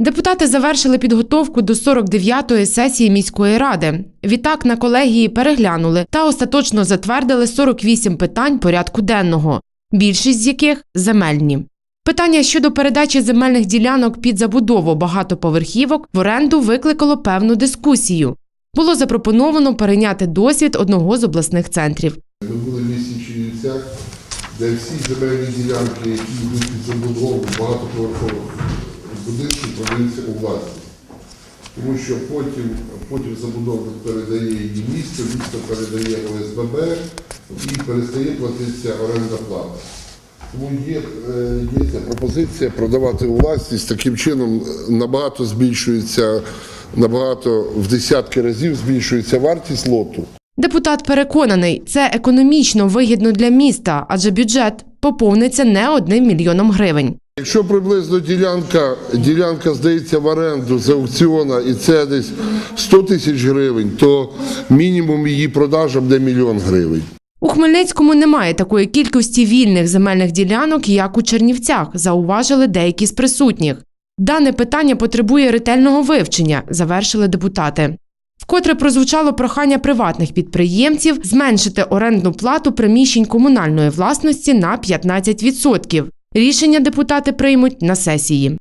Депутати завершили підготовку до 49-ї сесії міської ради. Відтак на колегії переглянули та остаточно затвердили 48 питань порядку денного, більшість з яких земельні. Питання щодо передачі земельних ділянок під забудову багатоповерхівок в оренду викликало певну дискусію. Було запропоновано перейняти досвід одного з обласних центрів. Ми були в місті Чернівцях, де всі земельні ділянки, які йдуть під забудову багатоповерхових будинків, продаються у власність. Тому що потім, потім забудовник передає її місто, місто передає ОСББ і перестає платитися оренда плата. Тому є, е, є ця пропозиція продавати у власність. Таким чином е, набагато збільшується, набагато в десятки разів збільшується вартість лоту. Депутат переконаний, це економічно вигідно для міста, адже бюджет поповниться не одним мільйоном гривень. Якщо приблизно ділянка, ділянка здається в оренду з аукціона і це десь 100 тисяч гривень, то мінімум її продажа буде мільйон гривень. У Хмельницькому немає такої кількості вільних земельних ділянок, як у Чернівцях, зауважили деякі з присутніх. Дане питання потребує ретельного вивчення, завершили депутати. Вкотре прозвучало прохання приватних підприємців зменшити орендну плату приміщень комунальної власності на 15%. Рішення депутати приймуть на сесії.